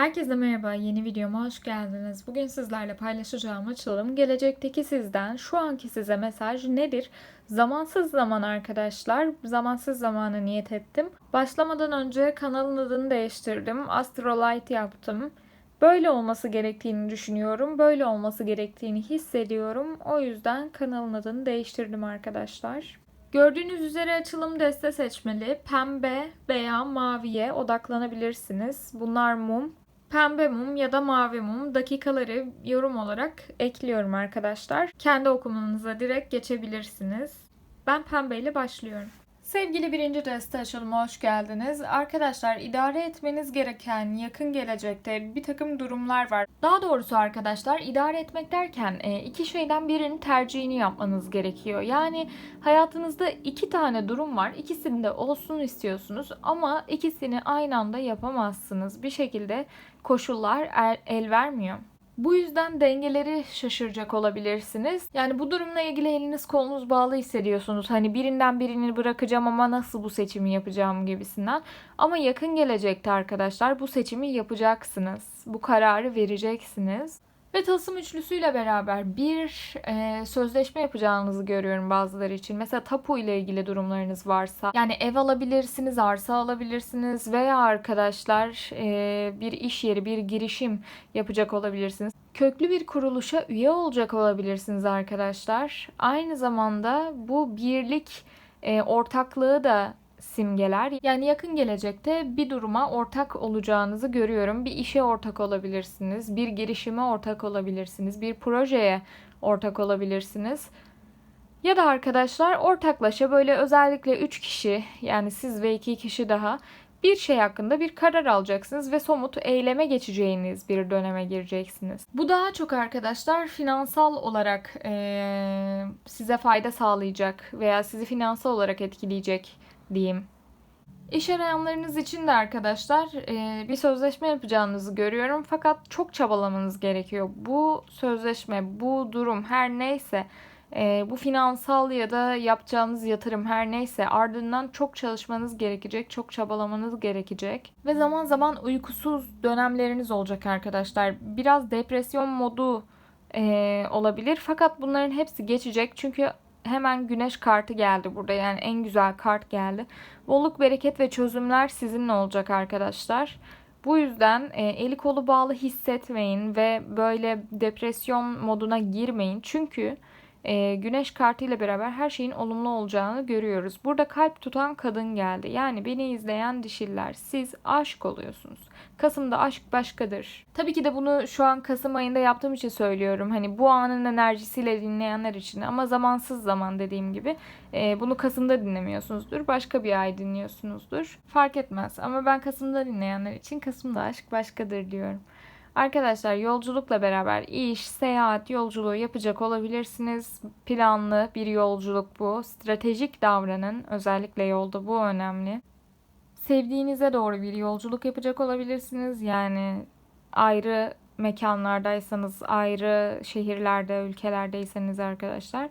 Herkese merhaba, yeni videoma hoş geldiniz. Bugün sizlerle paylaşacağım açılım gelecekteki sizden şu anki size mesaj nedir? Zamansız zaman arkadaşlar. Zamansız zamanı niyet ettim. Başlamadan önce kanalın adını değiştirdim. Astrolight yaptım. Böyle olması gerektiğini düşünüyorum. Böyle olması gerektiğini hissediyorum. O yüzden kanalın adını değiştirdim arkadaşlar. Gördüğünüz üzere açılım deste seçmeli. Pembe veya maviye odaklanabilirsiniz. Bunlar mum. Pembe mum ya da mavi mum dakikaları yorum olarak ekliyorum arkadaşlar. Kendi okumanıza direkt geçebilirsiniz. Ben pembeyle başlıyorum. Sevgili birinci deste açılıma hoş geldiniz. Arkadaşlar idare etmeniz gereken yakın gelecekte bir takım durumlar var. Daha doğrusu arkadaşlar idare etmek derken e, iki şeyden birinin tercihini yapmanız gerekiyor. Yani hayatınızda iki tane durum var. İkisinde olsun istiyorsunuz ama ikisini aynı anda yapamazsınız. Bir şekilde koşullar el, el vermiyor. Bu yüzden dengeleri şaşıracak olabilirsiniz. Yani bu durumla ilgili eliniz kolunuz bağlı hissediyorsunuz. Hani birinden birini bırakacağım ama nasıl bu seçimi yapacağım gibisinden. Ama yakın gelecekte arkadaşlar bu seçimi yapacaksınız. Bu kararı vereceksiniz. Ve tılsım üçlüsüyle beraber bir e, sözleşme yapacağınızı görüyorum bazıları için. Mesela tapu ile ilgili durumlarınız varsa. Yani ev alabilirsiniz, arsa alabilirsiniz veya arkadaşlar e, bir iş yeri, bir girişim yapacak olabilirsiniz. Köklü bir kuruluşa üye olacak olabilirsiniz arkadaşlar. Aynı zamanda bu birlik e, ortaklığı da simgeler. Yani yakın gelecekte bir duruma ortak olacağınızı görüyorum. Bir işe ortak olabilirsiniz, bir girişime ortak olabilirsiniz, bir projeye ortak olabilirsiniz. Ya da arkadaşlar ortaklaşa böyle özellikle 3 kişi yani siz ve 2 kişi daha bir şey hakkında bir karar alacaksınız ve somut eyleme geçeceğiniz bir döneme gireceksiniz. Bu daha çok arkadaşlar finansal olarak e, size fayda sağlayacak veya sizi finansal olarak etkileyecek diyeyim. İş arayanlarınız için de arkadaşlar e, bir sözleşme yapacağınızı görüyorum fakat çok çabalamanız gerekiyor. Bu sözleşme, bu durum her neyse e, bu finansal ya da yapacağınız yatırım her neyse ardından çok çalışmanız gerekecek, çok çabalamanız gerekecek. Ve zaman zaman uykusuz dönemleriniz olacak arkadaşlar. Biraz depresyon modu e, olabilir fakat bunların hepsi geçecek çünkü hemen güneş kartı geldi burada. Yani en güzel kart geldi. Bolluk, bereket ve çözümler sizinle olacak arkadaşlar. Bu yüzden e, eli kolu bağlı hissetmeyin ve böyle depresyon moduna girmeyin. Çünkü e, güneş kartı ile beraber her şeyin olumlu olacağını görüyoruz. Burada kalp tutan kadın geldi. Yani beni izleyen dişiller siz aşık oluyorsunuz. Kasım'da aşk başkadır. Tabii ki de bunu şu an Kasım ayında yaptığım için söylüyorum. Hani bu anın enerjisiyle dinleyenler için ama zamansız zaman dediğim gibi e, bunu Kasım'da dinlemiyorsunuzdur. Başka bir ay dinliyorsunuzdur. Fark etmez ama ben Kasım'da dinleyenler için Kasım'da aşk başkadır diyorum. Arkadaşlar yolculukla beraber iş, seyahat, yolculuğu yapacak olabilirsiniz. Planlı bir yolculuk bu. Stratejik davranın. Özellikle yolda bu önemli. Sevdiğinize doğru bir yolculuk yapacak olabilirsiniz. Yani ayrı mekanlardaysanız, ayrı şehirlerde, ülkelerdeyseniz arkadaşlar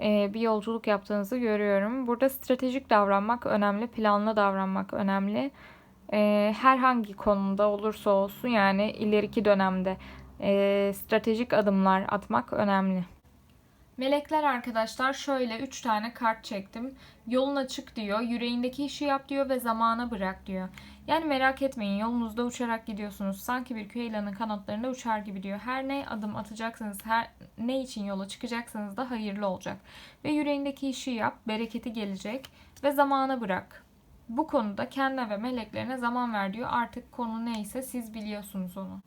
bir yolculuk yaptığınızı görüyorum. Burada stratejik davranmak önemli, planlı davranmak önemli e, herhangi konumda olursa olsun yani ileriki dönemde e, stratejik adımlar atmak önemli. Melekler arkadaşlar şöyle 3 tane kart çektim. Yolun açık diyor, yüreğindeki işi yap diyor ve zamana bırak diyor. Yani merak etmeyin yolunuzda uçarak gidiyorsunuz. Sanki bir köy ilanın kanatlarında uçar gibi diyor. Her ne adım atacaksınız, her ne için yola çıkacaksanız da hayırlı olacak. Ve yüreğindeki işi yap, bereketi gelecek ve zamana bırak. Bu konuda kendine ve meleklerine zaman ver diyor. Artık konu neyse siz biliyorsunuz onu.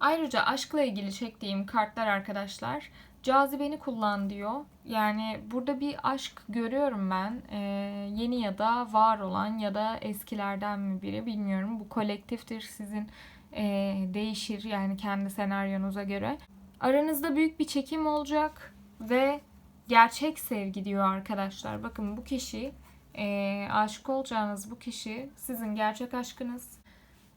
Ayrıca aşkla ilgili çektiğim kartlar arkadaşlar cazibeni kullan diyor. Yani burada bir aşk görüyorum ben. Ee, yeni ya da var olan ya da eskilerden mi biri bilmiyorum. Bu kolektiftir sizin e, değişir yani kendi senaryonuza göre. Aranızda büyük bir çekim olacak ve gerçek sevgi diyor arkadaşlar. Bakın bu kişi e, aşık olacağınız bu kişi sizin gerçek aşkınız.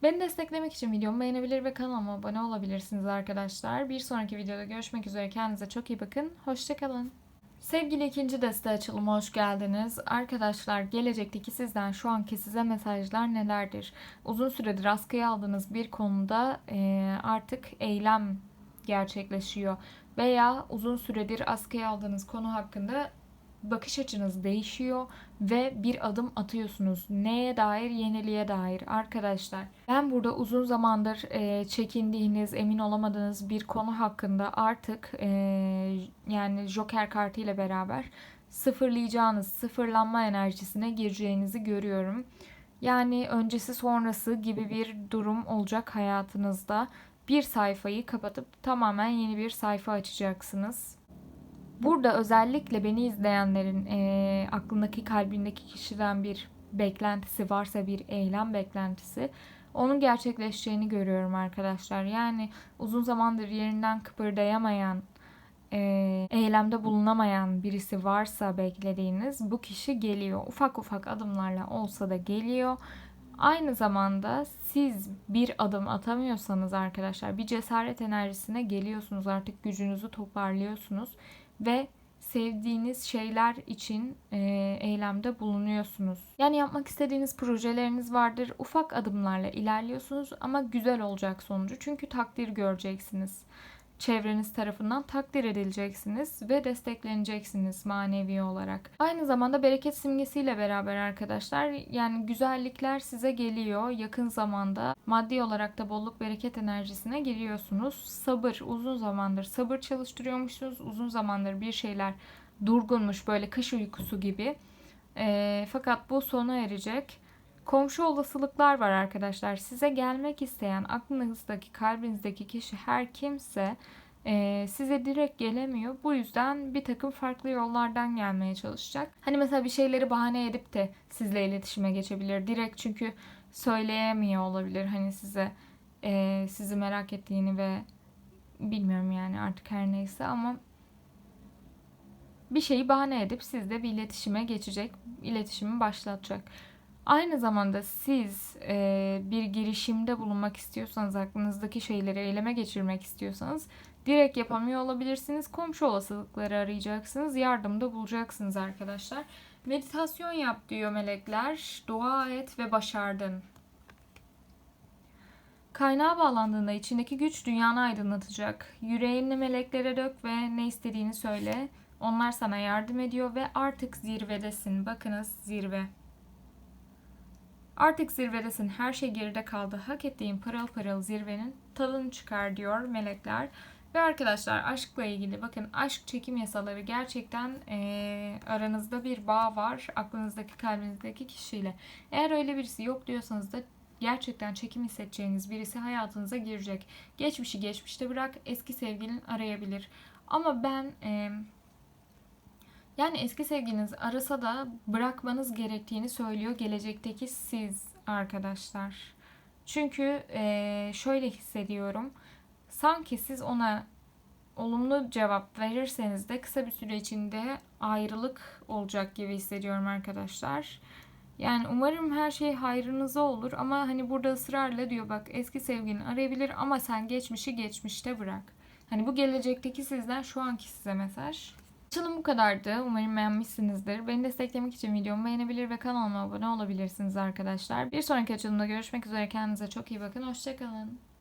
Beni desteklemek için videomu beğenebilir ve kanalıma abone olabilirsiniz arkadaşlar. Bir sonraki videoda görüşmek üzere. Kendinize çok iyi bakın. Hoşçakalın. Sevgili ikinci deste açılıma hoş geldiniz. Arkadaşlar gelecekteki sizden şu anki size mesajlar nelerdir? Uzun süredir askıya aldığınız bir konuda e, artık eylem gerçekleşiyor. Veya uzun süredir askıya aldığınız konu hakkında bakış açınız değişiyor ve bir adım atıyorsunuz. Neye dair? Yeniliğe dair. Arkadaşlar ben burada uzun zamandır e, çekindiğiniz, emin olamadığınız bir konu hakkında artık e, yani Joker kartı ile beraber sıfırlayacağınız, sıfırlanma enerjisine gireceğinizi görüyorum. Yani öncesi sonrası gibi bir durum olacak hayatınızda. Bir sayfayı kapatıp tamamen yeni bir sayfa açacaksınız. Burada özellikle beni izleyenlerin e, aklındaki kalbindeki kişiden bir beklentisi varsa bir eylem beklentisi onun gerçekleşeceğini görüyorum arkadaşlar. Yani uzun zamandır yerinden kıpırdayamayan, e, eylemde bulunamayan birisi varsa beklediğiniz bu kişi geliyor. Ufak ufak adımlarla olsa da geliyor. Aynı zamanda siz bir adım atamıyorsanız arkadaşlar bir cesaret enerjisine geliyorsunuz. Artık gücünüzü toparlıyorsunuz ve sevdiğiniz şeyler için e, eylemde bulunuyorsunuz. Yani yapmak istediğiniz projeleriniz vardır. Ufak adımlarla ilerliyorsunuz ama güzel olacak sonucu. Çünkü takdir göreceksiniz. Çevreniz tarafından takdir edileceksiniz ve destekleneceksiniz manevi olarak. Aynı zamanda bereket simgesiyle beraber arkadaşlar yani güzellikler size geliyor yakın zamanda. Maddi olarak da bolluk bereket enerjisine giriyorsunuz. Sabır uzun zamandır sabır çalıştırıyormuşsunuz. Uzun zamandır bir şeyler durgunmuş böyle kış uykusu gibi. E, fakat bu sona erecek. Komşu olasılıklar var arkadaşlar. Size gelmek isteyen aklınızdaki, kalbinizdeki kişi her kimse e, size direkt gelemiyor. Bu yüzden bir takım farklı yollardan gelmeye çalışacak. Hani mesela bir şeyleri bahane edip de sizle iletişime geçebilir. Direkt çünkü söyleyemiyor olabilir. Hani size e, sizi merak ettiğini ve bilmiyorum yani artık her neyse ama bir şeyi bahane edip sizle bir iletişime geçecek, iletişimi başlatacak. Aynı zamanda siz e, bir girişimde bulunmak istiyorsanız, aklınızdaki şeyleri eyleme geçirmek istiyorsanız direkt yapamıyor olabilirsiniz. Komşu olasılıkları arayacaksınız, yardımda bulacaksınız arkadaşlar. Meditasyon yap diyor melekler. Dua et ve başardın. Kaynağa bağlandığında içindeki güç dünyanı aydınlatacak. Yüreğini meleklere dök ve ne istediğini söyle. Onlar sana yardım ediyor ve artık zirvedesin. Bakınız zirve. Artık zirvedesin. Her şey geride kaldı. Hak ettiğin pırıl pırıl zirvenin tadını çıkar diyor melekler. Ve arkadaşlar aşkla ilgili bakın aşk çekim yasaları gerçekten e, aranızda bir bağ var. Aklınızdaki kalbinizdeki kişiyle. Eğer öyle birisi yok diyorsanız da gerçekten çekim hissedeceğiniz birisi hayatınıza girecek. Geçmişi geçmişte bırak eski sevgilin arayabilir. Ama ben... E, yani eski sevginiz arasa da bırakmanız gerektiğini söylüyor gelecekteki siz arkadaşlar. Çünkü e, şöyle hissediyorum. Sanki siz ona olumlu cevap verirseniz de kısa bir süre içinde ayrılık olacak gibi hissediyorum arkadaşlar. Yani umarım her şey hayrınıza olur ama hani burada ısrarla diyor bak eski sevgilini arayabilir ama sen geçmişi geçmişte bırak. Hani bu gelecekteki sizden şu anki size mesaj. Açılım bu kadardı. Umarım beğenmişsinizdir. Beni desteklemek için videomu beğenebilir ve kanalıma abone olabilirsiniz arkadaşlar. Bir sonraki açılımda görüşmek üzere. Kendinize çok iyi bakın. Hoşçakalın.